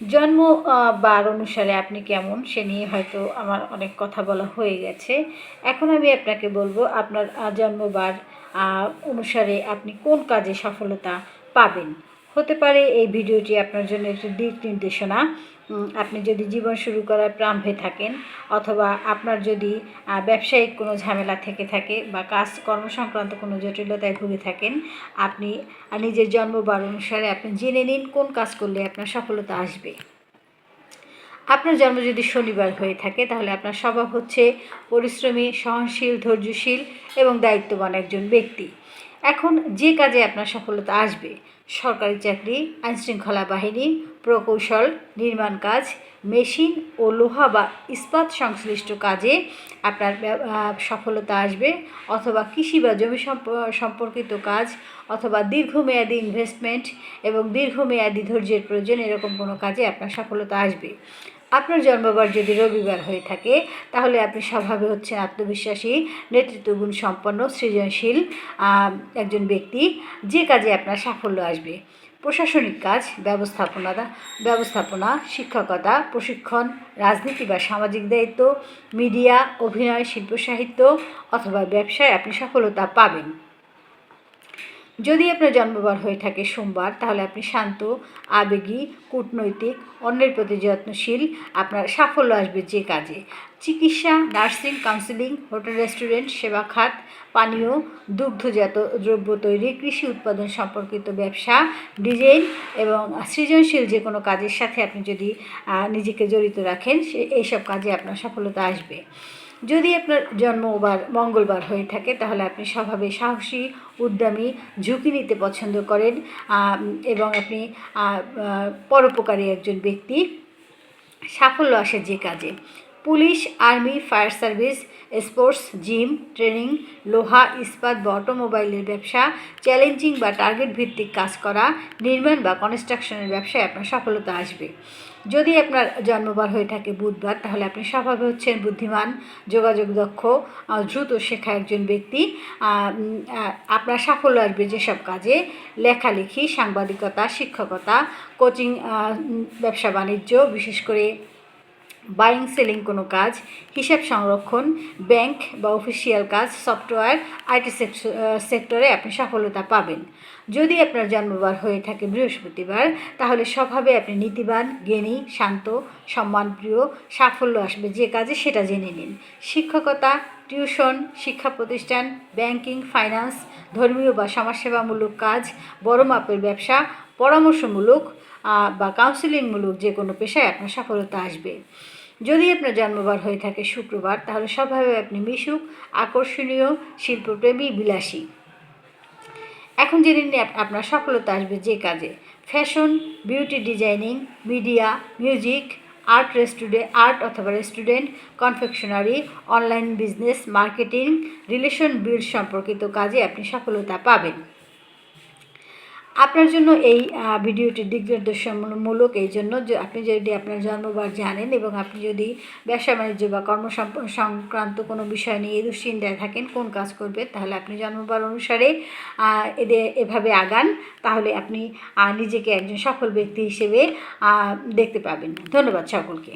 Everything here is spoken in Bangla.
জন্ম বার অনুসারে আপনি কেমন? সে নিয়ে হয়তো আমার অনেক কথা বলা হয়ে গেছে। এখন আমি আপনাকে বলব আপনার জন্মবার অনুসারে আপনি কোন কাজে সফলতা পাবেন? হতে পারে এই ভিডিওটি আপনার জন্য একটি দিক নির্দেশনা। আপনি যদি জীবন শুরু করার হয়ে থাকেন, অথবা আপনার যদি ব্যবসায়িক কোনো ঝামেলা থেকে থাকে বা কাজ কর্মসংক্রান্ত কোনো জটিলতায় ভুগে থাকেন, আপনি নিজের জন্মবার অনুসারে আপনি জেনে নিন কোন কাজ করলে আপনার সফলতা আসবে। আপনার জন্ম যদি শনিবার হয়ে থাকে, তাহলে আপনার স্বভাব হচ্ছে পরিশ্রমী, সহনশীল, ধৈর্যশীল এবং দায়িত্ববান একজন ব্যক্তি। এখন যে কাজে আপনার সফলতা আসবে, সরকারি চাকরি, আইনশৃঙ্খলা বাহিনী, প্রকৌশল, নির্মাণ কাজ, মেশিন ও লোহা বা ইস্পাত সংশ্লিষ্ট কাজে আপনার সফলতা আসবে, অথবা কৃষি বা জমি সম্প- সম্পর্কিত কাজ, অথবা দীর্ঘমেয়াদী ইনভেস্টমেন্ট এবং দীর্ঘমেয়াদী ধৈর্যের প্রয়োজন, এরকম কোনো কাজে আপনার সফলতা আসবে। আপনার জন্মবার যদি রবিবার হয়ে থাকে, তাহলে আপনি স্বভাবে হচ্ছেন আত্মবিশ্বাসী, নেতৃত্বগুণ সম্পন্ন, সৃজনশীল একজন ব্যক্তি, যে কাজে আপনার সাফল্য আসবে। প্রশাসনিক কাজ, ব্যবস্থাপনা ব্যবস্থাপনা, শিক্ষকতা, প্রশিক্ষণ, রাজনীতি বা সামাজিক দায়িত্ব, মিডিয়া, অভিনয়, শিল্প, সাহিত্য অথবা ব্যবসায় আপনি সফলতা পাবেন। যদি আপনার জন্মবার হয়ে থাকে সোমবার, তাহলে আপনি শান্ত, আবেগী, কূটনৈতিক, অন্যের প্রতি যত্নশীল, আপনার সাফল্য আসবে যে কাজে। চিকিৎসা, নার্সিং, কাউন্সিলিং, হোটেল, রেস্টুরেন্ট, সেবা খাত, পানীয়, দুগ্ধজাত দ্রব্য তৈরি, কৃষি উৎপাদন সম্পর্কিত ব্যবসা, ডিজাইন এবং সৃজনশীল যে কোনো কাজের সাথে আপনি যদি নিজেকে জড়িত রাখেন, সে, এইসব কাজে আপনার সফলতা আসবে। যদি আপনার জন্মবার মঙ্গলবার হয়ে থাকে, তাহলে আপনি স্বভাবে সাহসী, উদ্যমী, ঝুঁকি নিতে পছন্দ করেন এবং আপনি পরোপকারী একজন ব্যক্তি। সাফল্য আসে যে কাজে। Police, army, fire service, sports, gym, training, লোহা, ইস্পাত বা অটোমোবাইলের ব্যবসা, চ্যালেঞ্জিং বা টার্গেট ভিত্তিক কাজ করা, নির্মাণ বা কনস্ট্রাকশনের ব্যবসায় আপনার সফলতা আসবে। যদি আপনার জন্মবার হয়ে থাকে বুধবার, তাহলে আপনি স্বভাবে হচ্ছেন বুদ্ধিমান, যোগাযোগ দক্ষ দ্রুত শেখা একজন ব্যক্তি। আপনার সাফল্য আসবে যেসব কাজে। লেখালেখি, সাংবাদিকতা, শিক্ষকতা, কোচিং ব্যবসা, বাণিজ্য, বিশেষ করে বাইং সেলিং কোনো কাজ, হিসাব সংরক্ষণ ব্যাংক বা অফিসিয়াল কাজ সফটওয়্যার আইটি সেক্টরে আপনি সফলতা পাবেন। যদি আপনার জন্মবার হয়ে থাকে বৃহস্পতিবার, তাহলে স্বভাবে আপনি নীতিবান, জ্ঞানী, শান্ত, সম্মানপ্রিয়, সাফল্য আসবে যে কাজে সেটা জেনে নিন। শিক্ষকতা টিউশন শিক্ষা প্রতিষ্ঠান ব্যাংকিং ফাইন্যান্স ধর্মীয় বা সমাজসেবামূলক কাজ, বড় মাপের ব্যবসা, পরামর্শমূলক বা কাউন্সিলিংমূলক যে কোনো পেশায় আপনার সফলতা আসবে। যদি আপনার জন্মবার হয়ে থাকে শুক্রবার, তাহলে স্বভাবে আপনি মিশুক, আকর্ষণীয়, শিল্পপ্রেমী, বিলাসী। এখন জেনে আপ- আপনার সফলতা আসবে যে কাজে। Fashion, beauty designing, media, music, art restaurant art অথবা restaurant confectionery, online business, marketing, relation build সম্পর্কিত কাজে আপনি সফলতা পাবেন। আপনার জন্য এই ভিডিওটি দিগনির্দেশমূলক এই জন্য যে আপনি যদি আপনার জন্মবার জানেন এবং আপনি যদি ব্যবসা বাণিজ্য বা কর্ম সংক্রান্ত কোনো বিষয় নিয়ে দুশ্চিন্তায় থাকেন, কোন কাজ করবে তাহলে আপনি জন্মবার অনুসারে এদের এভাবে আগান, তাহলে আপনি নিজেকে একজন সফল ব্যক্তি হিসেবে দেখতে পাবেন। ধন্যবাদ সকলকে।